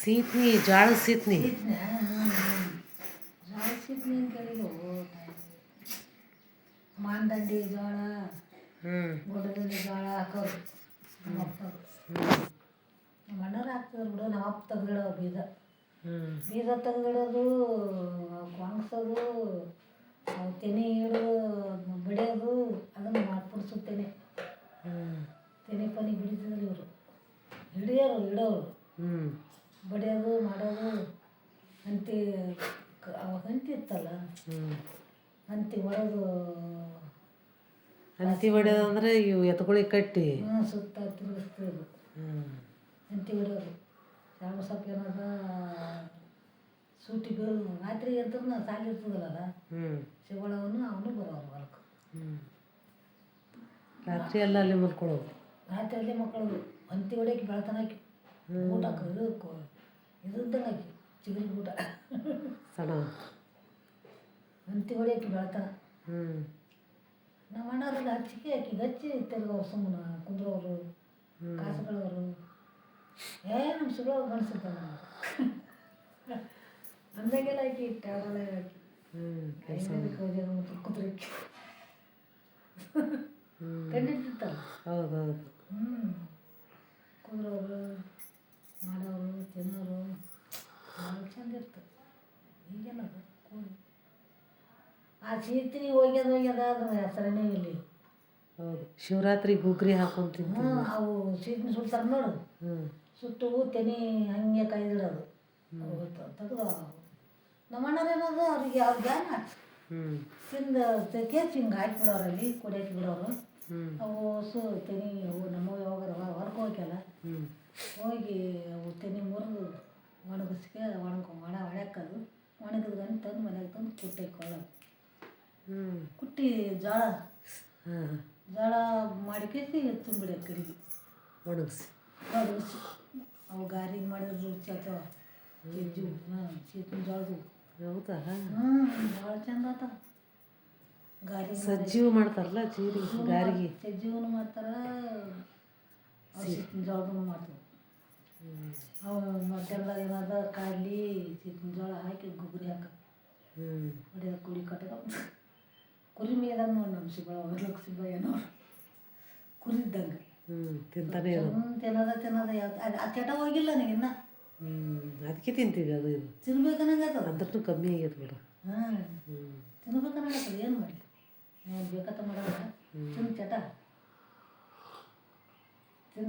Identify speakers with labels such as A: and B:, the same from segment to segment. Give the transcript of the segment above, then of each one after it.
A: ಸೀತ್ನಿ
B: ಜಾಳ ಸೀತ್ನಿ. ಮಾಂದಂಡಿ ಜೋಳ ಗೊಡದಲ್ಲಿ ಜೋಳ ಹಾಕೋರು. ನಮ್ಮ ಅಣ್ಣರು ಹಾಕ್ತಾರೆ ಬಿಡು ನಮ್ಮ ಅಪ್ಪ ತೆಗ್ದಿಡೋ ಬೀಜ. ಬೀಜ ತೆಗ್ದಿಡೋದು ಒಣಗ್ಸೋದು ಅವು ತೆನೆ ಹಿಡಿದು ಬಿಡೋದು ಅದನ್ನು ಮಾಡ್ಬಿಡ್ಸು ತೆನೆ.
A: ಹ್ಞೂ
B: ತೆನೆ ಪನಿ ಬಿಡಿಸಿದ್ರು ಇವರು. ಹಿಡಿಯೋರು ಇಡೋರು.
A: ಹ್ಞೂ
B: ಬಡಿಯೋದು ಮಾಡೋದು ಹಂತಿ ಅವಾಗ ಹಂತಿ ಇತ್ತಲ್ಲ? ಹಂತಿ ಹೊಡೆದು
A: ಹಂತಿ ಹೊಡೆಯೋದಂದ್ರೆ ಇವು ಎತ್ಗಳಿಗೆ ಕಟ್ಟಿ.
B: ಹ್ಞೂ ಸುತ್ತ ತಿರುಗಿಸ್ತಿದ್ರು ಹಂತಿ ಹೊಡೆಯೋದು ಯಾವ ಸ್ವಲ್ಪ ಏನದ ಸೂಟಿ ಬರೋದು ರಾತ್ರಿ ಅಂತ ಸಾಲಿ ಇರ್ತದಲ್ಲ ಶಿವಳವನು ಅವನು ಬರೋರು ಹೊಲಕ್ಕೆ.
A: ಹ್ಞೂ ರಾತ್ರಿ ಎಲ್ಲ ಅಲ್ಲಿ ಮಲ್ಕೊಳ್ಳೋದು
B: ರಾತ್ರಿಯಲ್ಲಿ ಮಕ್ಕಳು ಹಂತಿ ಹೊಡೆಯಕ್ಕೆ ಊಟ ಹಾಕಿ ಊಟ ಚಿಗರಿ ಊಟ.
A: ಸಣ್ಣ
B: ಹಂತಿ ಹೊಡೆಯಕ್ಕೆ ಬೆಳತನ
A: ಹ್ಞೂ
B: ನಮ್ಮ ಅಣ್ಣವ್ರೆಲ್ಲ ಹಚ್ಚಿಕೆ ಹಾಕಿ ಹಚ್ಚಿ ತಿರ್ಗೋರು ಸುಮ್ಮನೆ ಕುಂದ್ರವರು ಕಾಸುಗಳವರು. ಏ ನಮ್ಮ ಸುಗಳವ್ರು ಗಣಿಸುತ್ತಾನೆ ಅಂದಾಗೆಲ್ಲ ಹಾಕಿ ಟ್ಯಾವಲೆಲ್ಲ ಹಾಕಿ.
A: ಹ್ಞೂ
B: ಕುದುರೆಕ್ಕೆ
A: ಹ್ಞೂ
B: ಕಂಡಿರ್ತಿತ್ತಲ್ಲ
A: ಹೌದು ಹೌದು
B: ಹ್ಞೂ ಕುಂದ್ರೋರು. ಮಾಡೋರು ತಿನ್ನೋರು ಭಾಳ ಚಂದ ಈಗೇನದ ಕೂಡಿ. ಆ ಸೀತಿ ಹೋಗ್ಯದ ಹೋಗ್ಯದ ಅದ್ರ ಹೆಸರನೇ ಇಲ್ಲಿ
A: ಹೌದು. ಶಿವರಾತ್ರಿ ಗುಗ್ರಿ ಹಾಕೊಂಡು ತಿಂತೀವಿ.
B: ಹ್ಞೂ ಅವು ಸೀತಿನ ಸುಡ್ತಾರೆ ನೋಡು.
A: ಹ್ಞೂ
B: ಸುಟ್ಟು ತೆನಿ ಹಂಗೆ ಕೈದಿಡೋದು ತೆಗೆದು ನಮ್ಮ ಅಣ್ಣರೇನದು ಅವ್ರಿಗೆ ಅವ್ರ ಜ್ಞಾನ
A: ಹ್ಞೂ
B: ತಿಂದು ಕೇಸ್ ಹಿಂಗೆ ಹಾಕಿಬಿಡೋರಲ್ಲಿ ಕುಡಿಯಕ್ಕೆ ಬಿಡೋರು. ಅವು ಸು ತೆನಿ ಅವು ನಮ್ಮ ಯಾವಾಗ ಹೊರಗೆ ಹೋಗ್ಯಲ್ಲ
A: ಹ್ಞೂ
B: ಹೋಗಿ ಅವು ತೆನಿ ಮುರಿದು ಒಣಗಿಸ್ಕೆ ಒಣಗ ಒಣ ಒಣಕ್ಕದು ಒಣಗಿದ ಗಂಟು ತಂದು ಮನೆಗೆ ತಂದು ಕುಟ್ಟಿ
A: ಹ್ಞೂ
B: ಕುಟ್ಟಿ ಜೋಳ. ಜೋಳ ಮಾಡ್ಕೇಸಿ ತುಂಬಿಡ ಕರಿಗೆ.
A: ಒಣಗಿಸಿ.
B: ಒಣಗಿಸಿ. ಅವು ಗಾರಿಗೆ ಮಾಡಿದ್ರೆ ರುಚಿ ಆಗ್ತಾವ ಸಜ್ಜು ಹಾಂ ಸೀತಿನ ಜೋಳದು.
A: ಹೌದಾ?
B: ಹ್ಞೂ ಭಾಳ ಚಂದ ಆತ ಗಾರಿ
A: ಸಜ್ಜೀವ ಮಾಡ್ತಾರಲ್ಲ ಜೀರಿಗೆ ಗಾರಿಗೆ?
B: ಸಜ್ಜೀವನು ಮಾಡ್ತಾರೆ ಸೀತಿನ ಜೋಳದೂ ಮಾಡ್ತಾರೆ. ಮತ್ತೆಲ್ಲ ಏನಾದ ಕಾಡ್ಲಿ ಸೀತಿನ ಜೋಳ ಹಾಕಿ ಗುಗ್ರಿ ಹಾಕ. ಹೊಡೆದ ಕುಡಿ ಕಟ್ಟದ. ಕುರಿ ಮೇಲೆ ನೋಡಿ ನಮ್ಮ ಸಿಬ್ಬಳ ಹೊರ್ಲಕ್ ಸಿಬ್ಬ ಏನೋ ಕುರಿದ್ದಂಗೆ.
A: ಹ್ಞೂ ತಿಂತಾನೆ
B: ತಿನ್ನೋದ ತಿನ್ನೋದ ಅದು ಆ ಚಟ ಹೋಗಿಲ್ಲ ನನಗೆ ಇನ್ನ.
A: ಹ್ಞೂ ಅದಕ್ಕೆ ತಿಂತೀವಿ ಅದು. ಇದು
B: ತಿನ್ಬೇಕನ್ನಂಗತ್ತದ
A: ಅದ್ರೂ ಕಮ್ಮಿ ಆಗೈತೆ ಬಿಡು.
B: ಹಾಂ ತಿನ್ಬೇಕನ್ನಂಗತ್ತದ ಏನು ಮಾಡಲಿ? ಏನು ಬೇಕತ್ತ ಮಾಡೋದ ತಿನ್ ಚಟ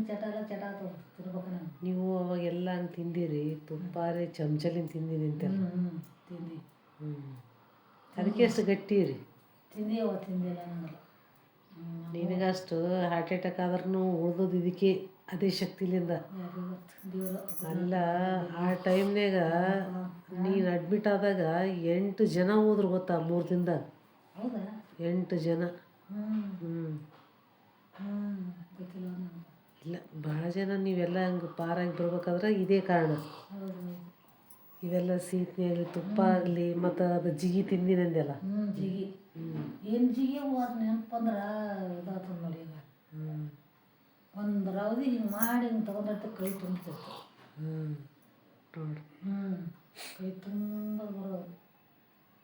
B: ಚಟ ಎಲ್ಲ ಚಟ
A: ನೀವು ಅವಾಗೆಲ್ಲ ಹಂಗೆ ತಿಂದಿರಿ ತುಪ್ಪಾರಿ ಚಮಚಲಿನ ತಿಂದಿರಿ ಅಂತ
B: ಹ್ಞೂ ಹ್ಞೂ ತಿಂದು.
A: ಹ್ಞೂ ಅದಕ್ಕೆ ಎಷ್ಟು ಗಟ್ಟಿ ರೀ
B: ತಿಂದಿ ಅವ ತಿಂದಿಲ್ಲ
A: ನಿನಗಷ್ಟು ಹಾರ್ಟ್ ಅಟ್ಯಾಕ್ ಆದ್ರೂ ಉಳ್ದೋದು ಇದಕ್ಕೆ ಅದೇ ಶಕ್ತಿಲಿಂದ. ಅಲ್ಲ ಆ ಟೈಮ್ನಾಗ ನೀನು ಅಡ್ಮಿಟ್ ಆದಾಗ ಎಂಟು ಜನ ಹೋದ್ರು ಗೊತ್ತಾ ಮೂರು ದಿನದಾಗ
B: ಹೌದಾ?
A: ಎಂಟು ಜನ.
B: ಹ್ಞೂ
A: ಹ್ಞೂ ಇಲ್ಲ ಭಾಳ ಜನ ನೀವೆಲ್ಲ ಹಂಗೆ ಪಾರಾಗಿ ಬರ್ಬೇಕಾದ್ರೆ ಇದೇ ಕಾರಣ. ಇವೆಲ್ಲ ಸೀತ್ನಿ ಆಗಲಿ ತುಪ್ಪ ಆಗಲಿ ಮತ್ತು ಅದು ಜಿಗಿ ತಿಂದಿನಂದೆಲ್ಲ
B: ಹ್ಞೂ ಜಿಗಿ. ಏನು ಜಿಗಿ ಅದು ನೆನಪಂದ್ರೆ ಇದಾಗ್ತದೆ ನೋಡಿ ಈಗ. ಒಂದು ರವದಿ ಹಿಂಗೆ ಮಾಡಿ ಹಿಂಗೆ ತೊಗೊಂಡೈತೆ ಕೈ ತುಂಬ್ತಿತ್ತು.
A: ಹ್ಞೂ ನೋಡ್ರಿ
B: ಹ್ಞೂ ಕೈ ತುಂಬ ಬರೋದು.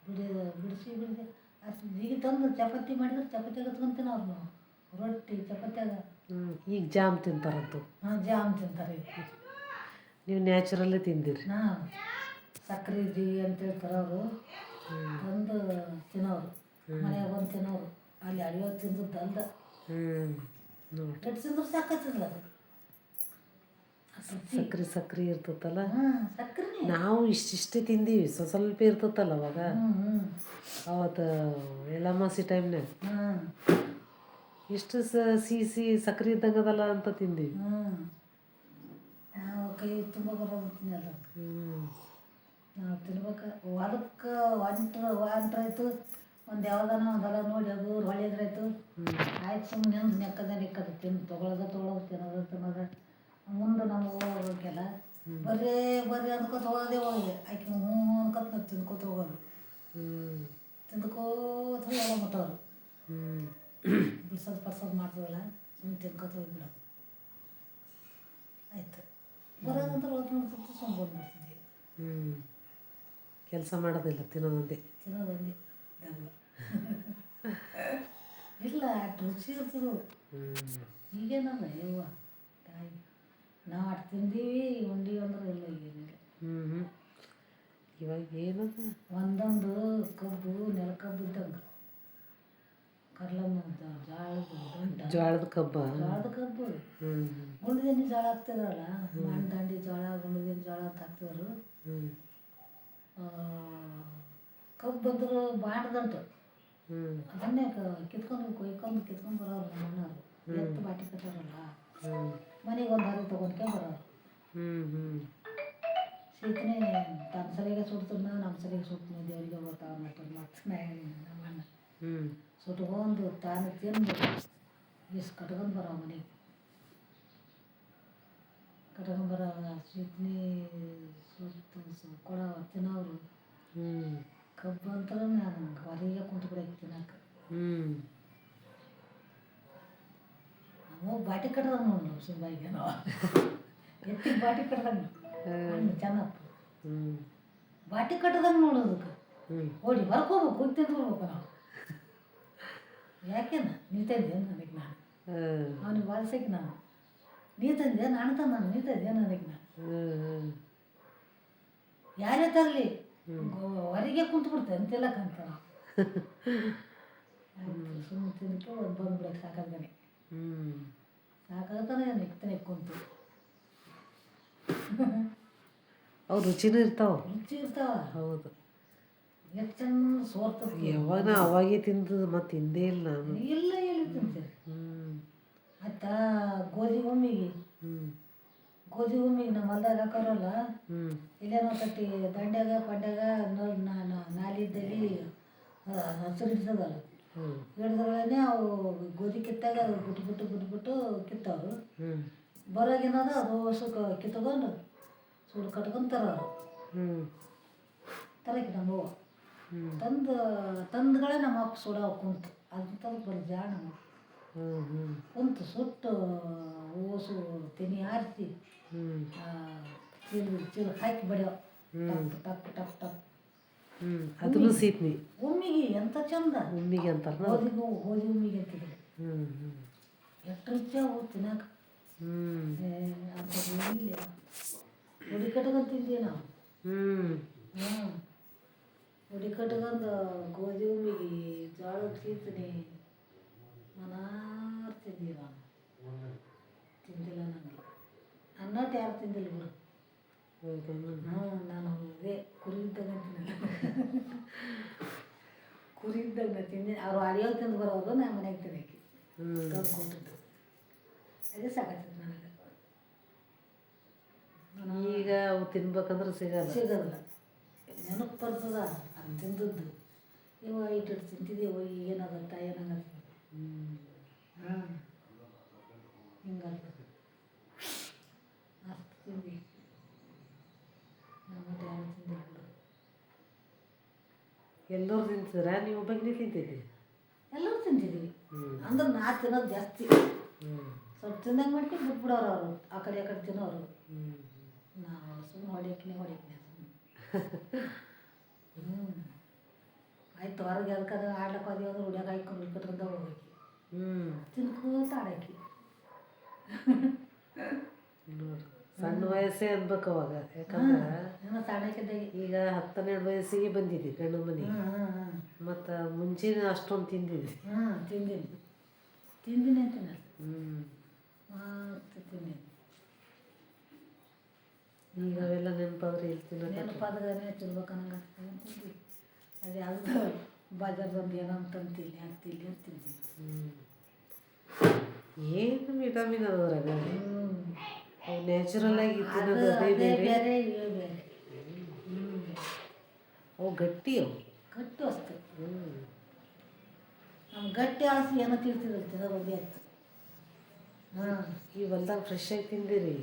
B: ಬಿಡಿದ ಬಿಡಿಸಿ ಬಿಡಿಸಿ ಅಷ್ಟು ಜಿಗಿ ತಂದು ಚಪಾತಿ ಮಾಡಿದ್ರೆ ಚಪಾತಿ ಹತ್ಕೊಂತೀನಿ ಅವ್ರು ನಾವು. ರೊಟ್ಟಿ ಚಪಾತಿಯಾಗ.
A: ಈಗ ಜಾಮ್ ತಿಂತಾರಂತು.
B: ಹಾಂ ಜಾಮ್ ತಿಂತಾರೆ. ಈಗ.
A: ನೀವು ನ್ಯಾಚುರಲ್ಲೇ ತಿಂದಿರಿ.
B: ಹಾಂ ಸಕ್ಕರೆ ಜಿಗಿ ಅಂತೇಳಿ ತರೋರು ತಂದು ತಿನ್ನೋರು. ಮನೆಯಾಗ ಬಂದು ತಿನ್ನೋರು. ಅಲ್ಲಿ ಅಡಿಯೋ ತಿಂದು ತಂದ.
A: ಹ್ಞೂ ನೋಡ್ರಿ
B: ಕೆಟ್ಟು ತಿಂದ್ರೆ ಸಾಕತ್ತಿಲ್ಲ ಅದು.
A: ಸಕ್ರೆ ಸಕ್ರೆ ಇರ್ತೈತಲ್ಲ
B: ಹಾಂ ಸಕ್ಕರೆ
A: ನಾವು ಇಷ್ಟಿಷ್ಟೇ ತಿಂದೀವಿ. ಸ್ವಲ್ಪ ಸ್ವಲ್ಪ ಇರ್ತೈತಲ್ಲ ಅವಾಗ.
B: ಹ್ಞೂ ಹ್ಞೂ
A: ಅವತ್ತು ಎಳ್ಳಮಾಸಿ ಟೈಮ್ನಾಗ
B: ಹಾಂ.
A: ಎಷ್ಟು ಸ ಸಿಹಿ ಸಕ್ಕರೆ ಇದ್ದಂಗದಲ್ಲ ಅಂತ ತಿಂದೀವಿ
B: ನಾವು ಕೈ ತುಂಬ ಬರೋದು ತಿನ್ನಲ್ಲ ನಾವು ತಿನ್ಬೇಕು. ಅದಕ್ಕೆ ಒಂಟ್ರ ಒಂಟ್ರಾಯ್ತು ಒಂದು ಯಾವ್ದಾನ ಹೊಲ ನೋಡಿ ಅದು ಹೊಳೆದ್ರಾಯ್ತು ಆಯ್ತು. ಸುಮ್ಮನೆ ಒಂದು ನೆಕ್ಕದ ನೆಕ್ಕದ ತಿನ್ನು ತೊಗೊಳೋದ ತೊಗೊಳೋದು ತಿನ್ನೋದು ತಿನ್ನೋದು. ಮುಂದೆ ನಾವು ಹೋಗ್ಬೇಕಲ್ಲ. ಬರೀ ಬರೀ ಅಂದ್ಕೊತ ಹೋಗೋದೇ ಹೋಗಿ ಆಕೆ ಹ್ಞೂ ಹ್ಞೂ ಅನ್ಕೊತ ನಾವು ತಿನ್ಕೋತ ಹೋಗೋದು. ತಿಂದ್ಕೋತ ಹೋಗಿ ಎಲ್ಲ ಮುಟ್ಟೋರು
A: ಹ್ಞೂ
B: ಬಿಡ್ಸೋದು ಪಡ್ಸೋದು ಮಾಡ್ತೀವಲ್ಲ ಸುಮ್ಮನೆ ತಿನ್ಕೋತ ಹೋಗ್ಬಿಡೋದು ಆಯ್ತು ಬರೋದಂದ್ರೆ ಓದ್ ಮಾಡ್ಕೊತ ಸುಮ್ಮನೆ ಬಂದ್ಬಿಡ್ತೀವಿ
A: ಹ್ಞೂ ಕೆಲಸ ಮಾಡೋದಿಲ್ಲ ತಿನ್ನೋದೊಂದೇ
B: ತಿನ್ನೋದೊಂದೇ ದಗ್ಗ ಇಲ್ಲ ಅಷ್ಟು ರುಚಿ ಇರ್ತದೆ
A: ಹ್ಞೂ
B: ಈಗೇನಲ್ಲ ಯವ್ವ ತಾಯಿ ನಾವು ಅಷ್ಟು ತಿಂದೀವಿ ಉಂಡೀವಿ ಅಂದ್ರೆ ಇಲ್ಲ ಈಗೇನಿಲ್ಲ
A: ಹ್ಞೂ ಹ್ಞೂ ಇವಾಗ ಏನದ
B: ಒಂದೊಂದು ಕಬ್ಬು ನೆಲ ಕಬ್ಬು ಇದ್ದಂಗೆ ಕರ್ಲಮ್ಮ ಜಾಳದ
A: ಜೋಳದ ಕಬ್ಬ?
B: ಜೋಳದ ಕಬ್ಬು. ಗುಂಡದಿನ ಜೋಳ ಹಾಕ್ತಿದ್ರಲ್ಲ ಮಣ್ಣು ದಂಡಿ ಜೋಳ ಗುಂಡದಿನ ಜೋಳ ಅಂತ ಹಾಕ್ತಿದ್ರು. ಕಬ್ಬು ಬಂದ್ರೆ ಬಾಡ್ದಂಟು ಅದನ್ನೇ ಕಿತ್ಕೊಂಡು ಕೊಯ್ಕೊಂಡು ಕಿತ್ಕೊಂಡು ಬರೋರು ನಮ್ಮ ಅಣ್ಣವ್ರು. ಎತ್ತು ಬಾಟಿ ಕಟ್ಟಾರಲ್ಲ ಮನೆಗೆ ಒಂದು ಹರಿ ತೊಗೊಂಡ್ಕೆ ಬರೋರು. ಸೀತನೇ ತನ್ನ ಸರಿಗೆ ಸುಡ್ತನ ನಮ್ಮ ಸರಿಗೆ ಸುಡ್ತೀನಿ ದೇವರಿಗೆ ಬರ್ತಾವ ಮತ್ತು ಮತ್ತೆ ನಮ್ಮ ಅಣ್ಣ
A: ಹ್ಞೂ
B: ಸುಟ್ಕೊಂಡು ತಾನು ತಿಂದು ಇಸ್ ಕಟ್ಕೊಂಡು ಬರೋ ಮನೆಗೆ. ಕಟ್ಕೊಂಡು ಬರೋ ಸೀತನಿ ಸುಟ್ಟು ಕೊಡೋ ತಿನ್ನೋರು. ಕಬ್ಬು ಅಂತಾರೆ ನಾನು ಹೊರಗೆ ಕುಂತು ಬಿಡಕ್ಕೆ ತಿನ್ನಕ್ಕೆ. ನಾವು ಬಾಟಿ ಕಟ್ಟದ ನೋಡಿ ಎತ್ತಿ ನಾವು ಎತ್ತಿಗೆ ಬಾಟಿ ಕಟ್ಟದಂಗೆ ಚೆನ್ನಪ್ಪ. ಬಾಟಿ ಕಟ್ಟದಂಗೆ ನೋಡೋದಕ್ಕೆ ಓಡಿ ಬರ್ಕೋಬೇಕು ಹೋಗಿ ತಿಂದು ನಾವು. ಯಾಕೆನ ನೀ ತಂದೆ ನನಗೆ ನಾನು ಅವನಿಗೆ ವಾಲ್ಸಕ್ಕೆ ನಾನು. ನೀ ತಂದೆ ನಾನು ತಂದ ನಾನು. ನೀ ತಂದೆ ನನಗೆ ನಾನು ಯಾರೇ ತರಲಿ. ಹೊರಗೆ ಕುಂತು ಬಿಡ್ತೇನೆ ತಿಲ್ಲಕ್ಕಂತ ಸುಮ್ಮನೆ ಒಂದು ಬಂದ್ಬಿಡಕ್ಕೆ
A: ಸಾಕಾಗ್ತಾನೆ
B: ಸಾಕಾಗ್ತಾನೆ ನೆಕ್ತಾನೆ ಕುಂತು
A: ಅವು ರುಚಿನೂ ಇರ್ತಾವ.
B: ರುಚಿ ಇರ್ತಾವ.
A: ಹೌದು.
B: ಚಂದ ಸೋರ್ತದೆ
A: ಯಾವಾಗ ನಾ ಅವಾಗೇ ತಿಂದು ಮತ್ತೆ ಹಿಂದೆ ಇಲ್ಲ ನಾನು.
B: ಇಲ್ಲ ಎಲ್ಲಿ
A: ಹ್ಞೂ
B: ಆಯ್ತಾ ಗೋಧಿ ಒಮ್ಮಿಗೆ ಗೋಧಿ ಒಮ್ಮಿಗೆ ನಮ್ಮ ಹೊಲ್ದಾಗ ಹಾಕೋರಲ್ಲ? ಇಲ್ಲೇನೋ ಕಟ್ಟಿ ದಂಡ್ಯಾಗ ಪಂಡ್ಯಾಗ ನಾಲಿದ್ದಲ್ಲಿ ಹಸಿರು ಇರ್ತದಲ್ಲ ಹಿಡ್ದಗಳೇ ಅವು ಗೋಧಿ ಕಿತ್ತಾಗ ಬಿಟ್ಬಿಟ್ಟು ಬಿಟ್ಬಿಟ್ಟು ಕಿತ್ತವರು. ಬರೋಗೇನದ ಅದು ಹೊಸ ಕಿತ್ಕೊಂಡು ಸುಡು ಕಟ್ಕೊಂತಾರ
A: ಅವರು
B: ತರಕ್ಕೆ ನಮ್ಮ ತಂದು ತಂದ್ಗಳೇ ನಮ್ಮ ಅಪ್ಪ ಸುಡೋ ಕುಂತು. ಅದು ತಂದು ಬರೀ ಜಾಣ ಕುಂತು ಸುಟ್ಟು ಓಸು ತೆನಿ ಆರಿಸಿ ಚೀಲ ಚೀಲ ಹಾಕಿ ಬಡಿಯೋ. ಟಪ್ ಟಪ್ ಟಪ್ ಟಪ್
A: ಅದನ್ನು ಸೀತ್ನಿ.
B: ಉಮ್ಮಿಗೆ ಎಂತ ಚಂದ.
A: ಉಮ್ಮಿಗೆ ಅಂತ
B: ಹೋದಿ ಹೋದಿ ಉಮ್ಮಿಗೆ ಅಂತಿದ್ರು ಎಷ್ಟು ರುಚಿ ಅವು ತಿನ್ನಕ
A: ಹ್ಞೂ
B: ಅಂತ ಇಲ್ಲ ಉಡಿ ಕಟ್ಕೊಂಡು ತಿಂದೀವಿ ನಾವು.
A: ಹ್ಞೂ
B: ಹ್ಞೂ ಉಡಿ ಕಟ್ಕೊಂಡು ಗೋಧಿ ಒಮ್ಮಿಗೆ ಜೋಳದ ಕೀರ್ತನಿ ಮನಾರ್ ನಾನು ನಾವು ತಿಂದಿಲ್ಲ ನನಗೆ ಅನ್ನಟ್ಟು ಯಾರು ತಿಂದಿಲ್ಲ ಬಿಡು. ಹ್ಞೂ ನಾನು ಅದೇ ಕುರಿ ಇದ್ದಾಗ ತಿಂದಿಲ್ಲ ಕುರಿ ಇದ್ದಾಗ ನಾ ತಿಂದೆ. ಅವ್ರು ಅಡಿಯೋ ತಿಂದು ಬರೋರು ನಾ ಮನೆಗೆ ತಿನ್ನಕ್ಕೆ. ಕೊಟ್ಟಿದ್ದು. ಅದೇ ಸಾಕಾಗ್ತದೆ ನನಗೆ.
A: ಈಗ ಅವು ತಿನ್ಬೇಕಂದ್ರೆ ಸಿಗಲ್ಲ.
B: ಸಿಗೋದಿಲ್ಲ ನೆನಪು ಬರ್ತದ? ತಿಂದದ್ದು. ಇವ ಇಟ್ಟು ತಿಂತಿದ್ದೀವ ಏನಾಗತ್ತ ಏನಾಗತ್ತ
A: ಹ್ಞೂ
B: ಹಾಂ. ಹಿಂಗಲ್ಲ ಅಷ್ಟು ತಿಂದು ನಮ್ಮ ಯಾರು ತಿಂದಿಲ್ಲ
A: ಎಲ್ಲರೂ ತಿಂತೀರ ನೀವು ಒಬ್ಬನೇ ತಿಂತಿದ್ದಿ?
B: ಎಲ್ಲರೂ ತಿಂತಿದ್ದೀವಿ ಅಂದ್ರೆ ನಾ ತಿನ್ನೋದು ಜಾಸ್ತಿ. ಸ್ವಲ್ಪ ತಿಂದಂಗೆ ಮಾಡ್ಕೊಂಡು ಬಿಟ್ಬಿಡೋರು ಅವರು. ಆ ಕಡೆ ಆ ಕಡೆ ತಿನ್ನೋರು. ನಾವು ಸುಮ್ಮನೆ ಹೊಡಿಯಕ್ನೆ ಹೊಡಿಯಕ್ನೆ ಹ್ಞೂ ಆಯ್ತು ಹೊರಗೆ ಅದಕ್ಕೆ ಆಡ್ಲಕ್ಕೆ ಹೋದ್ವಿ ಅಂದ್ರೆ ಹುಡಿಯಾಗ ಹಾಕೊಂಡು ಕಟ್ಕೊಂಡ ಹೋಗಿ
A: ಹ್ಞೂ
B: ತಿನ್ಕೋತ
A: ನೋಡ್ರಿ ಸಣ್ಣ ವಯಸ್ಸೇ ಅನ್ಬೇಕು ಅವಾಗ. ಯಾಕಂದ್ರೆ
B: ಸಣ್ಣಕ್ಕಿದ್ದಾಗ.
A: ಈಗ ಹತ್ತನ್ನೆರಡು ವಯಸ್ಸಿಗೆ ಬಂದಿದ್ದಿ ಗಂಡು
B: ಮನೆ.
A: ಮತ್ತು ಮುಂಚೆನೇ ಅಷ್ಟೊಂದು ತಿಂದಿದ್ವಿ
B: ಹಾಂ ತಿಂದಿನಿ. ತಿಂದಿನಿ ಅಂತೀನಿ.
A: ಹ್ಞೂ
B: ಮತ್ತೆ ತಿಂದೀನಿ.
A: ಈಗ ಅವೆಲ್ಲ ನೆನಪಾದ್ರೆ ಇಲ್ಲಿ ನೆನಪಾದ್ರೆ
B: ನೆನಪಾದಾಗನೇ ತಿನ್ಬೇಕನ್ನಂಗೆ ತಿಂದ್ವಿ ಅದು ಯಾವುದು ಬಾಜಾರ್ದೊಂದು ಏನೋ ಅಂತಂತಿಲ್ಲ ಆಗ್ತಿಲ್ಲ ಅಂತ ತಿಂತೀನಿ.
A: ಹ್ಞೂ ಏನು ವಿಟಮಿನ್ ಅದ್ರಾಗ
B: ಹ್ಞೂ
A: ಅವು ನ್ಯಾಚುರಲ್ ಆಗಿ ತಿನ್ನೋದು ಅದೇ ಬೇರೆ.
B: ಬೇರೆ ಇವೇ ಬೇರೆ. ಹ್ಞೂ
A: ಅವು ಗಟ್ಟಿ ಅವು.
B: ಗಟ್ಟು ಅಷ್ಟು
A: ಹ್ಞೂ
B: ನಮ್ಮ ಗಟ್ಟಿ ಆಸೆ ಏನೋ ತಿಳ್ತಿದ್ರು ತಿನ್ನೋ ಬಗ್ಗೆ ಆಯ್ತು ಹಾಂ
A: ಈ ಹೊಲ್ದಾಗ ಫ್ರೆಶ್ ಆಗಿ ತಿಂದಿರಿ.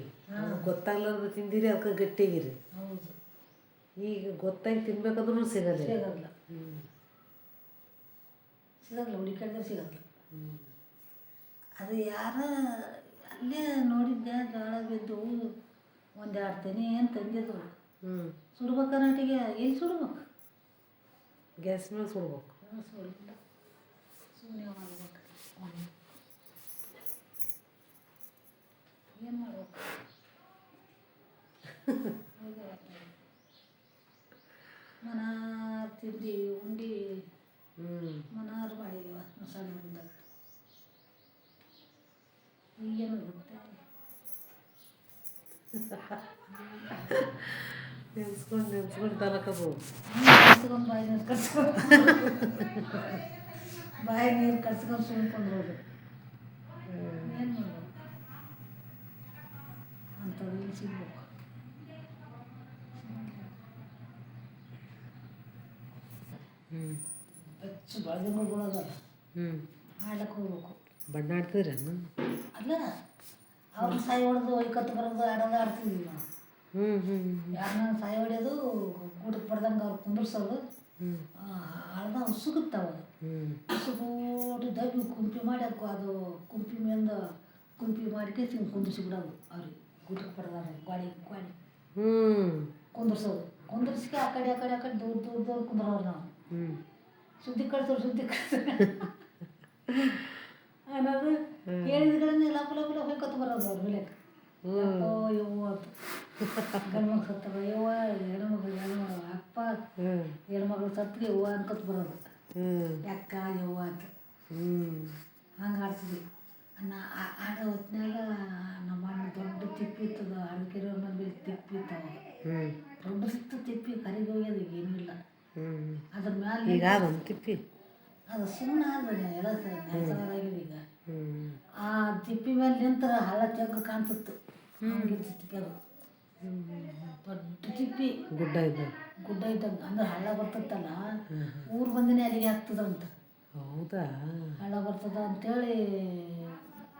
A: ಗೊತ್ತಾಗ್ಲಾರ್ದು ತಿಂದಿರಿ ಅದಕ್ಕೆ ಗಟ್ಟಿಗಿರಿ.
B: ಹೌದು.
A: ಈಗ ಗೊತ್ತಾಗಿ ತಿನ್ಬೇಕಾದ್ರೂ ಸಿಗಲ್ಲ.
B: ಸಿಗಲ್ಲ. ಸಿಗಲ್ಲ ಹುಡುಕಾಡಿದ್ರೆ ಸಿಗಲ್ಲ. ಅದು ಯಾರ ಅಲ್ಲೇ ನೋಡಿದ್ದೆ ಜೋಳ ಬಿದ್ದು ಒಂದೆರಡು ತೆನೆ ಏನು ತಂದಿದ್ರು.
A: ಹ್ಞೂ
B: ಸುಡ್ಬೇಕ ನಾಟಿಗೆ? ಎಲ್ಲಿ ಸುಡ್ಬೇಕು?
A: ಗ್ಯಾಸ್ ಮೇಲೆ ಸುಡ್ಬೇಕು.
B: ಸುಡಿಲ್ಲ ಸುಮ್ಮನೆ ಮಾಡ್ಬೇಕು. ಏನು ಮಾಡ್ಬೇಕು? ಮನಾರ್ ತಿಂದೀವಿ ಉಂಡೀವಿ
A: ಹ್ಞೂ
B: ಮನಾರು ಮಾಡಿದೀವ ಮಸಾಲೆ ಬಂದಾಗ ಈಗೇನು ಗೊತ್ತೆ
A: ನೆನ್ಸ್ಕೊಂಡು ನೆನ್ಸ್ಕೊಂಡು ತರಕದು
B: ಕರ್ಸ್ಕೊಂಡು ಬಾಯಿ ನೀರು ಕರ್ಸ್ಕೊಂಡು ಬಾಯಿ ನೀರು ಕರ್ಸ್ಕೊಂಡು ಸುಮ್ಕೊಂಡ್ರೋದು ಏನು ಮಾಡ್ಬೇಕು ಅಂಥದ್ದು ಇಲ್ಲಿ ಸಿಗ್ಬೇಕು ಹೆಚ್ಚು ಬೆಳೆದಿಂಗಳದಲ್ಲ
A: ಹ್ಞೂ
B: ಆಡ್ಲಕ್ಕೆ ಹೋಗ್ಬೇಕು
A: ಬಣ್ಣ ಆಡ್ತಿದ್ರೇನು
B: ಅಲ್ಲ ಅವ್ರನ್ನ ಸಾಯಿ ಹೊಡೆದು ಒಯ್ಕತ್ತು ಬರೋದು ಆಡೋದು ಆಡ್ತಿದ್ವಿ ನಾವು.
A: ಹ್ಞೂ ಹ್ಞೂ
B: ಯಾರನ್ನ ಸಾಯಿ ಹೊಡೆಯೋದು ಗೂಟಕ್ಕೆ ಪಡ್ದಂಗೆ ಅವ್ರು ಕುಂದ್ರಸೋದು ಉಸುಗುತ್ತಾವ ಅದು
A: ಹ್ಞೂ
B: ಉಸುಗೂಟಿ ದಬ್ಬಿ ಕುಂಪಿ ಮಾಡಿ ಅದಕ್ಕೆ ಅದು ಕುಂಪಿ ಮೇಂದ ಕುಂಪಿ ಮಾಡಿಕೆ ಹಿಂಗೆ ಕುಂದಿಸಿ ಬಿಡೋದು ಅವ್ರಿಗೆ. ಗೂಟಕ್ಕೆ ಪಡ್ದಾಗ ಗಾಡಿ ಗಾಡಿ
A: ಹ್ಞೂ
B: ಕುಂದ್ರಸೋದು. ಕುಂದ್ರಿಸ್ಕೆ ಆ ಕಡೆ ಆ ಕಡೆ ಆ ಕಡೆ ದೂರ ದೂರ ದೂರ ಕುಂದ್ರವ್ರು ನಾವು. ಸುದ್ದಿ ಕಳ್ಸೋರು ಸುದ್ದಿ ಕಳ್ಸೋರು. ಅನ್ನೋದು ಹೇಳಿದ್ಗಳನ್ನ ಲಪ ಲಪ ಲಪ ಹೊಯ್ಕೊತ ಬರೋದು ಅವ್ರ ಮೇಲೆ. ಓ ಯವ್ವ ಅಂತ. ಗಂಡ್ಮಕ್ಳು ಸತ್ತವ ಯವ್ವ ಹೆಣ್ಮಕ್ಳು ಹೆಣ್ಮಕ್ಳು ಅಪ್ಪ ಹೆಣ್ಮಗಳು ಸತ್ಗೆ ಯವ್ವ ಅನ್ಕೊತ ಬರೋದು. ಯಾಕ ಯವ್ವ ಅಂತ. ಹಂಗೆ ಆಡ್ತಿದ್ವಿ. ನಾ ಆ- ಆಡೋ ಹೊತ್ನ್ಯಾಗ ನಮ್ಮ ಅಣ್ಣ ದೊಡ್ಡ ತಿಪ್ಪಿ ಇತ್ತದ ಅಡಿಕೆರೆ ಮೇಲೆ ತಿಪ್ಪಿ ಇತ್ತವ
A: ಹ್ಞೂ
B: ದೊಡ್ಡಷ್ಟು ತಿಪ್ಪಿ ಕರಿಗೋಗ್ಯದ ಏನೂ ಇಲ್ಲ. ಅದ್ರ ಮ್ಯಾಲೆ
A: ಈಗ ಒಂದು ತಿಪ್ಪಿ.
B: ಅದು ಸುಮ್ಮನೆ ಆದ್ರೆ ಎಲ್ಲ ನ್ಯಾಚುರಲ್ ಈಗ. ಆ ತಿಪ್ಪಿ ಮೇಲೆ ನಿಂತರ ಹಳ್ಳ ತೆಗ್ಗ ಕಾಣ್ತಿತ್ತು. ತಿಪ್ಪಿ ಅದು. ದೊಡ್ಡ ತಿಪ್ಪಿ.
A: ಗುಡ್ಡ ಇದ್ದ
B: ಗುಡ್ಡ ಇದ್ದಂಗೆ. ಅಂದ್ರೆ ಹಳ್ಳ ಬರ್ತತ್ತಲ್ಲ
A: ಹಾಂ
B: ಊರು ಬಂದಿನೇ ಅಲ್ಲಿಗೆ ಆಗ್ತದಂತ.
A: ಹೌದಾ?
B: ಹಳ್ಳ ಬರ್ತದ ಅಂತೇಳಿ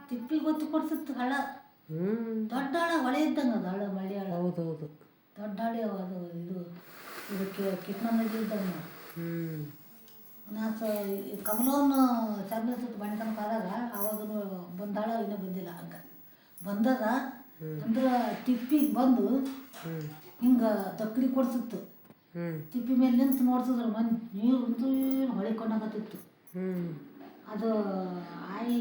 B: ತಿಪ್ಪಿ ಗೊತ್ತು ಕೊಡ್ತಿತ್ತು ಹಳ್ಳ. ದೊಡ್ಡ ಹಳ್ಳ ಹೊಳೆ ಇದ್ದಂಗೆ ಅದು ಹಳ್ಳ ಮಳೆ ಹಳ್ಳ.
A: ಹೌದೌದು.
B: ದೊಡ್ಡ ಹಳ್ಳಿ ಅದು ಇದು. ಇದಕ್ಕೆ
A: ಹ್ಞೂ
B: ನಾಲ್ಕು ಕಮಲವನ್ನು ಚರ್ಮ ಸುತ್ತ ಬಣ್ಣ ಆದಾಗ ಅವಾಗೂ ಬಂದಾಳ ಇನ್ನೂ ಬಂದಿಲ್ಲ ಹಂಗೆ. ಬಂದದ ಅಂದ್ರೆ ತಿಪ್ಪಿಗೆ ಬಂದು ಹಿಂಗೆ ದಕ್ಕಡಿ ಕೊಡ್ತಿತ್ತು ತಿಪ್ಪಿ ಮೇಲೆ ನಿಂತು ನೋಡ್ತಿದ್ರು ಮನ್ ನೀರು ಅಂತೂ ಹೊಳಿಕೊಂಡಾಗತ್ತಿತ್ತು ಅದು ಆಯಿ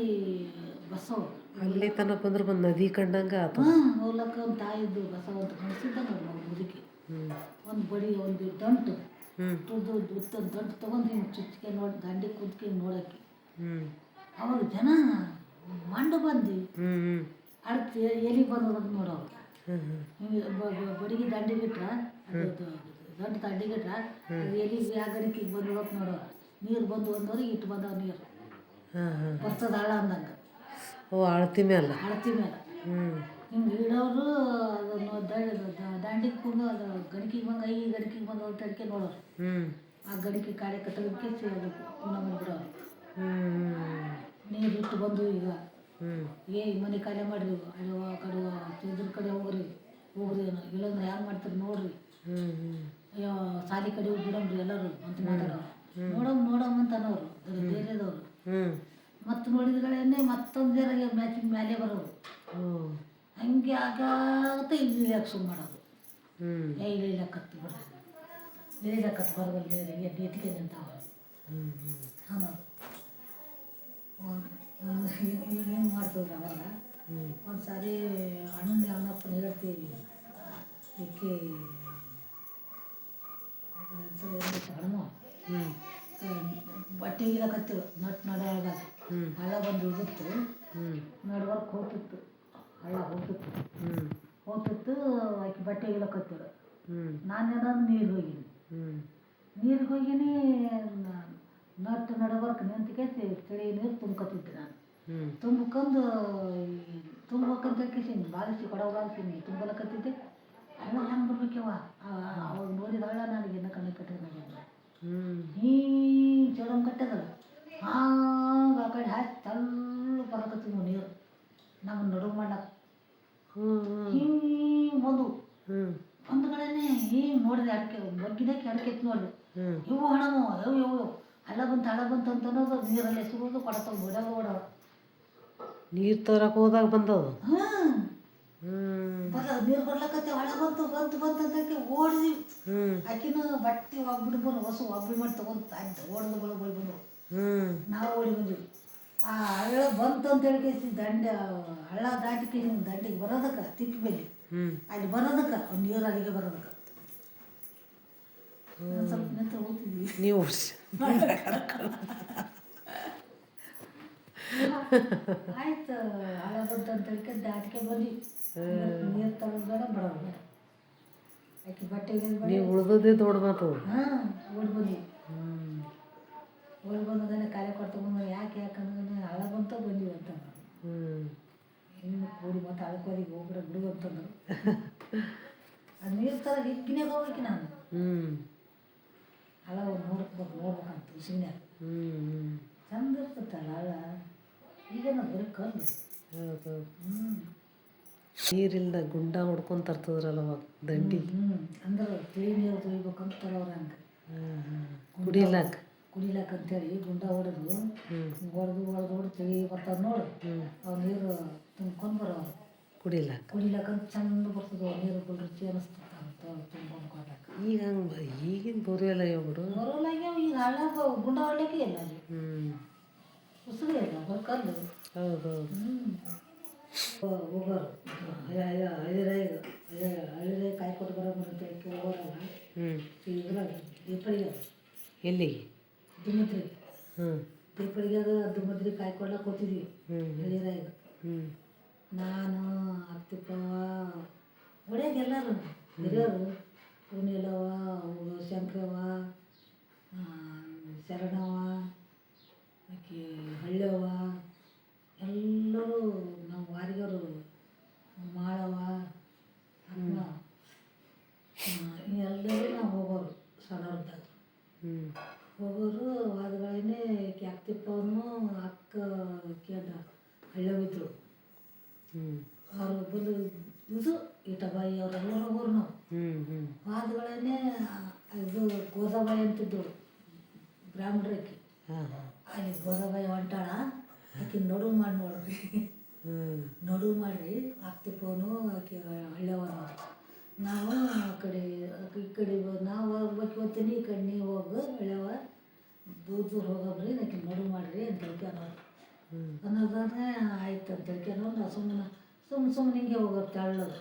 B: ಬಸವ.
A: ಅಲ್ಲಿ ತನಕ ಬಂದ್ರೆ ಬಂದು ನದಿ ಕಂಡಂಗೆ
B: ಹೋಗ್ಲಕ್ಕ ಒಂದು ತಾಯಿದ್ದು ಬಸವ ಅಂತ ಮುದುಕಿ
A: ಹ್ಞೂ
B: ಒಂದು ಬಡಿ ಒಂದು ದಂಟು. ತುದ್ದು ಉತ್ತದ ದಂಟು ತೊಗೊಂಡು ಹಿಂಗೆ ಚುಚ್ಚಿಕೆ ನೋಡಿ ದಂಡಿ ಕುದ್ಕೆ ನೋಡಕ್ಕೆ. ಅವ್ರ ಜನ ಮಂಡ ಬಂದು ಅಡ್ತಿ ಎಲಿ ಬಂದದ ನೋಡೋರು ಹಿಂಗೆ ಬಡಿಗೆ ದಂಡಿ ಬಿಟ್ರ ದಂಟು ದಂಡ ಬಿಟ್ರ ಅದು ಎಲಿ ಆ ಗಡಿಕಿಗೆ ಬಂದದ ನೋಡೋ ನೀರು ಬಂದು ಒಂದವ್ರಿಗೆ ಇಟ್ಟು ಬಂದವ ನೀರು. ಬರ್ತದ ಹಳ್ಳ ಅಂದಂಗೆ.
A: ಓ ಅಳತಿ ಮೇಲೆ.
B: ಅಳತಿ ಮೇಲೆ.
A: ಹ್ಞೂ
B: ಹಿಂಗೆ ಇಡೋರು ಅದನ್ನು ದಂಡಿಗೆ ಕುಂದು ಅದು ಗಣಕಿಗೆ ಬಂದು ಐ ಗಣಕಿಗೆ ಬಂದು ಅಂತ ಅಡಿಕೆ ನೋಡೋರು. ಆ ಗಡಿಕೆ ಕಾಡೆ ಕಟ್ಟೋದಕ್ಕೆ ಅದು ಪುನಃ ಬಿಡೋರು
A: ಹ್ಞೂ
B: ನೀರು ಬಿಟ್ಟು ಬಂದು ಈಗ ಏ ಮನೆ ಕಾಲೇ ಮಾಡ್ರಿ ಅಲ್ಲಿ ಕಡುವ ಕಡೆ ಇದ್ರ ಕಡೆ ಹೋಗ್ರಿ ಹೋಗ್ರಿ ಏನೋ ಇಲ್ಲಂದ್ರೆ ಹ್ಯಾಂಗೆ ಮಾಡ್ತೀರಿ ನೋಡ್ರಿ. ಅಯ್ಯೋ ಸಾಲಿ ಕಡೆ ಹೋಗಿ ಬಿಡಮ್ರಿ ಎಲ್ಲರೂ ಅಂತ ಮಾತಾಡೋರು. ನೋಡಮ್ ನೋಡಮ್ ಅಂತ ಅನ್ನೋರು ಧೈರ್ಯದವರು.
A: ಹ್ಞೂ
B: ಮತ್ತೆ ನೋಡಿದ್ಗಳೇನೆ ಮತ್ತೊಂದು ಜನ ಮ್ಯಾಚಿಂಗ್ ಮ್ಯಾಲೆ ಬರೋರು. ಹಂಗೆ ಆಗಾಗುತ್ತೆ ಇಲ್ಲಿ ಇಳಿಯಕ್ಕೆ ಶುರು ಮಾಡೋದು ಏ ಬಿಡ್ರಿ ಇಳಿಯಕತ್ತು ಬರಬಲ್ಲ ನೀರಿಗೆ ಎತ್ತಿಗೆ ನಿಂತಾವ ಅನ್ನೋದು ಹಿಂಗೆ ಮಾಡ್ತಿದ್ರು ಅವಾಗ? ಒಂದು ಸಾರಿ ಅಣ್ಣನ ಅಣ್ಣಪ್ಪನ ಹೇಳ್ತೀವಿ ಈಕೆ ಹಣ್ಣು ಬಟ್ಟೆ ಇಡಕತ್ತೀವಿ ನಟ್ ನಡ
A: ಹ್ಞೂ
B: ಹಳ್ಳ ಬಂದು ಇಳಿದಿತ್ತು
A: ಹ್ಞೂ
B: ನಡುವರ್ಕ್ ಹೋಗ್ತಿತ್ತು ಹಳ್ಳ ಹೋಗ್ತಿತ್ತು ಹೋಗ್ತಿತ್ತು ಆಕೆ ಬಟ್ಟೆ
A: ಇಳಕತ್ತಿರು
B: ನಾನೇನೋ ನೀರು ಹೋಗಿನಿ. ನೀರಿಗೆ ಹೋಗಿನಿ ನಟ್ ನಡುವರ್ಕ್ ನಿಂತ್ಕೆ ಚಳಿ ನೀರು ತುಂಬ್ಕೊತಿದ್ದೆ ನಾನು. ತುಂಬ್ಕೊಂಡು ತುಂಬ್ಬೇಕಂತ ಕಿಸಿನಿ ಬಾಲಿಸಿ ಕೊಡ ಬಾಲಿಸಿನಿ ತುಂಬಲಕತ್ತಿದ್ದೆ ಹಳ್ಳ ಹೆಂಗೆ ಬರ್ಬೇಕವ ಅವಾಗ ನೋಡಿದ ಹಳ್ಳ ನನಗೆ ಇನ್ನೂ ಕಣ್ಣು ಕಟ್ಟಿದ
A: ಹ್ಞೂ
B: ಹಿಂಗೆ ಚಡಮ್ ಕಟ್ಟದಲ್ಲ ಹಾಂಗೆ ಆ ಕಡೆ ಹಾಕಿ ತಳ್ಳು ಬರಕತ್ತಿದ್ವು ನೀರು ನಮ್ಮನ್ನು ನಡುವು ಮಾಡಕ್ಕೆ
A: ಹ್ಞೂ ಹ್ಞೂ
B: ಹಿಂಗೆ ಬಂದು
A: ಹ್ಞೂ
B: ಒಂದು ಕಡೆನೇ ಹಿಂಗೆ ನೋಡಿದೆ ಅಡಿಕೆ ಬಗ್ಗಿದಕ್ಕೆ ಅಡಿಕೆ ಎತ್ತು ನೋಡಿದೆ
A: ಹ್ಞೂ
B: ಇವು ಹಣಮು ಅವು ಇವು ಹಳ್ಳ ಬಂತು ಅಂತ ಅನ್ನೋದು ನೀರಲ್ಲಿ ಎಸುವುದು ಕೊಡತಾವ ಓಡಾಗ ಓಡಾವ
A: ನೀರು ತರಕ್ಕೆ ಹೋದಾಗ ಬಂದದು
B: ಹಾಂ. ಬರ ನೀರು ಬರ್ಲಕತ್ತೆ ಹಳ್ಳ ಬಂತು ಬಂತು ಬಂತು ಅಂತಕ್ಕೆ ಓಡಿದ್ವಿ
A: ಅಕ್ಕಿನ
B: ಆಕಿನ ಬಟ್ಟೆ ಒಬ್ಬರು ಬರೋ ಹೊಸ ಒಬ್ಬರು ಮಾಡಿ ತಗೊಂತ ತಾಯ್ತು ಓಡ್ದು ಬಳ ಬಳಿ ಬಂದು
A: ಹ್ಞೂ
B: ನಾವು ಓಡಿ ಬಂದ್ವಿ. ಆ ಹಳ್ಳ ಬಂತು ಅಂತ ಹೇಳಿ ಕೇಸಿ ದಂಡೆ ಹಳ್ಳ ದಾಟಿ ದಂಡಿಗೆ ಬರೋದಕ್ಕೆ ತಿಪ್ಪಿ ಬೆಲ್ಲಿ ಅಲ್ಲಿ ಬರೋದಕ್ಕೆ ನೀರು ಅಲ್ಲಿಗೆ ಬರೋದಕ್ಕೆ ಒಂದ್ ಸ್ವಲ್ಪ ನಿಂತು ಹೋಗ್ತಿದ್ವಿ
A: ನೀವು
B: ಆಯ್ತು ಬಂತು ಅಂತ ಹೇಳ್ಕೊಂಡು ದಾಟಿಗೆ ಬಂದ್ವಿ. ನೀರು ತಗೊಂಡು ಬೇಡ ಬರೋದು ಬೇಡ. ಆಕೆ ಬಟ್ಟೆಗೆ
A: ನೀವು ಉಳ್ದದ್ದೇ ದೊಡ್ಡ ಮಾತು.
B: ಹಾಂ ಓಡಿ
A: ಹ್ಞೂ
B: ಓಡಿ ಬಂದಗನೆ ಕಾಲೆ ಕೊಡ್ತಾ ಬಂದು ಯಾಕೆ ಯಾಕಂದ್ರೆ ಹಳ ಬಂತ ಬಂದೀವಿ ಅಂತ.
A: ಹ್ಞೂ
B: ಏನು ಕೂಡಿ ಮತ್ತೆ ಅಳ್ಕೋದಿಗೆ ಹೋಗ್ಬಿಡ ಬಿಡು ಅಂತಂದ್ರು. ಅದು ನೀರು ತರ ಹಿಪ್ಪಿನಾಗ ಹೋಗ್ಲಿಕ್ಕೆ ನಾನು.
A: ಹ್ಞೂ
B: ಹಳ ಒಂದು ನೋಡ್ಬೇಕು ನೋಡ್ಬೇಕಂತ
A: ಹ್ಞೂ ಹ್ಞೂ
B: ಚಂದ ಇರ್ತೈತಲ್ಲ ಹಳ ಈಗ ಬರೀ ಕಲ್ಲು.
A: ಹೌದು.
B: ಹ್ಞೂ
A: ಗುಂಡ ಹೊಡ್ಕೊಂತ ತರ್ತದ್ರಲ್ಲ ಅವಾಗ ದಂಡಿ
B: ಹ್ಞೂ ಅಂದ್ರೆ ತಿಳಿ ನೀರು ತೊಯ್ಬೇಕಂತ ತರೋರು ಹಂಗೆ.
A: ಕುಡಿಲಾಕ?
B: ಕುಡಿಲಾಕ ಅಂತೇಳಿ ಗುಂಡ ಹೊಡೆದು ಹೊಡೆದು ಹೊಡೆದು ಹೊಡೆದು ತಿಳಿ ಬರ್ತಾವೆ ನೋಡು. ಅವ್ರ ನೀರು ತುಂಬ್ಕೊಂಡು ಬರೋರು.
A: ಕುಡಿಲಾಕ?
B: ಕುಡಿಲಕ್ಕಂತ ಚಂದ ಬರ್ತದೆ ನೀರು ರುಚಿ ಅನಿಸ್ತದೆ
A: ಈಗ ಹಂಗೆ ಈಗಿನ ಬರೆಯಲ್ಲ ಇವ್ರು
B: ಬರೋಲ್ಲ ಈಗ ಹಳ್ಳ ಗುಂಡ ಹೊಡ್ಲಿಕ್ಕೆ ಇಲ್ಲ ಅಲ್ಲಿ.
A: ಹ್ಞೂ
B: ಇಲ್ಲ
A: ಹೌದು ಹೌದು
B: ಹೋಗೋರು ಕಾಯಿ ಕೊಟ್ಟು ಬರೋ ಬರುತ್ತೆ ಹೋಗೋರಲ್ಲ
A: ಹ್ಞೂ
B: ಇದ್ರಾಗ ದೀಪಳಿಗೆ
A: ಎಲ್ಲಿಗೆ?
B: ದುಮದ್ರಿ
A: ಹ್ಞೂ
B: ದೀಪಳಿಗೆ ದುಮದ್ರಿ ಕಾಯಿ ಕೊಡ್ಲಕ್ಕೆ ಹೋಗ್ತಿದ್ವಿ
A: ಹ್ಞೂ
B: ನಾನು ಅತ್ತಿಪ್ಪ ಹೊಡ್ಯಾಗ ಎಲ್ಲರೂ. ಹಿರಿಯರು ಪುನೀಲವ್ವ ಅವು ಶಂಕವ್ವ ಶರಣವ ಆಕೆ ಹಳ್ಳಿಯವ ಎಲ್ಲರೂ ನಾವು ವಾರಿಗರು ಮಾಳವ ಅಮ್ಮ ಎಲ್ಲರೂ ನಾವು ಹೋಗೋರು ಸಣ್ಣವ್ರದಾಗ
A: ಹ್ಞೂ
B: ಹೋಗೋರು ವಾದಗಳೇನೆ ಅತ್ತಿಪ್ಪವನು ಅಕ್ಕ ಕೇಳ ಹಳ್ಳಿಯವಿದ್ರು
A: ಹ್ಞೂ
B: ಅವರು ಬಂದು ಇದು ಈಟಬಾಯಿ ಅವರೆಲ್ಲರೂ ಹೋಗೋರು ನಾವು
A: ಹ್ಞೂ ಹ್ಞೂ
B: ವಾದಗಳೇನೆ ಇದು ಗೋದಾಬಾಯಿ ಅಂತಿದ್ದು ಬ್ರಾಹ್ಮಣರಕ್ಕೆ
A: ಹಾಂ ಹಾಂ
B: ಅಲ್ಲಿ ಗೋದಾಬಾಯಿ ಹೊಂಟಾಳ ಆಕೆ ನಡು ಮಾಡಿ ನೋಡ್ರಿ
A: ಹ್ಞೂ
B: ನಡು ಮಾಡಿರಿ ಆಗ್ತಿಪ್ಪವನು ಆಕೆ ಹಳ್ಳಿಯವ ನಾವು ಆ ಕಡೆ ಈ ಕಡೆ ನಾವು ಹೋಗ್ಬೇಕು ಹೋಗ್ತೀನಿ ಈ ಕಡೆ ನೀವು ಹೋಗು ಹಳ್ಳಿಯವ ದೂರ ದೂರ ಹೋಗಬ್ರಿ ಆಕೆ ಮಡು ಮಾಡಿರಿ ಅಂತ
A: ಹ್ಞೂ
B: ಅನ್ನೋದಾದ್ರೆ ಆಯ್ತು ಅಂತ ಹೇಳ್ಕೊಂಡು ನಾವು ಸುಮ್ಮನೆ ಸುಮ್ಮನೆ ಸುಮ್ಮನೆ ಹಿಂಗೆ ಹೋಗೋರು ತೆಳ್ಳದು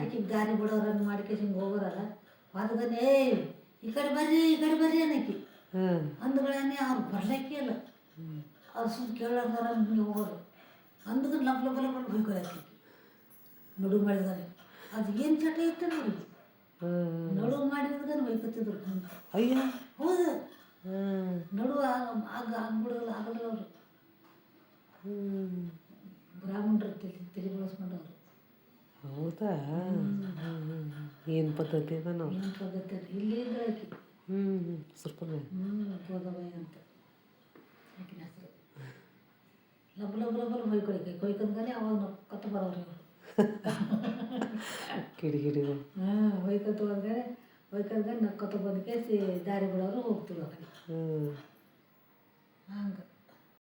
B: ಆಕಿ ದಾರಿ ಹಂಗೆ ಮಾಡ್ಕೇಸಿ ಹಿಂಗೆ ಹೋಗೋರಲ್ಲ. ಹೊರಗನೆ ಏಯ್ ಈ ಕಡೆ ಬರ್ರಿ ಈ ಕಡೆ ಬರ್ರಿ ಅನ್ನಕ್ಕೆ ಅಂದ್ಗಳೇ ಅವ್ರು ಬರ್ಲಿಕ್ಕೆ ಇಲ್ಲ. ಅವ್ರು ಸುಮ್ಮನೆ ಕೇಳೋದಾರ ಹಿಂಗೆ ಹೋಗೋರು ಅಂದ್ಗ ಲಪ್ ಲಪ್ ಲಪ್ ಆಕೆ. ನಡು ಮಾಡಿದಾರೆ ಅದು ಏನು ಚಟ ಇತ್ತು ನೋಡಿ ನಡು ಮಾಡಿದ್ರೆ ಬೈಕೋತಿದ್ರು ಅಂತ
A: ಅಯ್ಯ.
B: ಹೌದು.
A: ಹಾಂ
B: ನಡು ಆಗ ಆಗ ಆಗ್ಬಿಡೋಲ್ಲ ಆಗಲ್ಲ ಅವರು. ಬ್ರಾಹ್ಮಣರು ತಲೆ ತಲೆ ಬಳಸ್ಕೊಂಡವ್ರು.
A: ಹೌದಾ? ಏನು ಪದ್ಧತಿ ಅದ ನಾವು
B: ಏನು ಪದ್ಧತಿ ಅದ? ಇಲ್ಲಿ ಇದ್ರೆ ಆಕೆ.
A: ಹ್ಞೂ ಸ್ವಲ್ಪ
B: ಹ್ಞೂ ಗೋದಾಬಾಯಿ ಅಂತ. ಆಕಿನ ಹೆಸರು. ಲಬ್ ಲಬ್ ಲಬ್ ಹೊಯ್ಕೊಳಿಕೆ ಕೊಯ್ಕೊಂಡ್ಗನೆ ಅವಾಗ ನಾವು ಕತ್ತ ಬರೋರು ಇವರು
A: ಕಿಡಿಗಿಡಿಗಳು
B: ಹಾಂ ಹೊಯ್ಕೊತ ಹೋದ್ರೆ ಹೊಯ್ಕೊಂಡ್ಗನೆ ನಕ್ಕೊತ ಬಂದು ಕೇಸಿ ದಾರಿ ಬಿಡೋರು ಹೋಗ್ತಿರೋ
A: ಹ್ಞೂ
B: ಹಂಗೆ.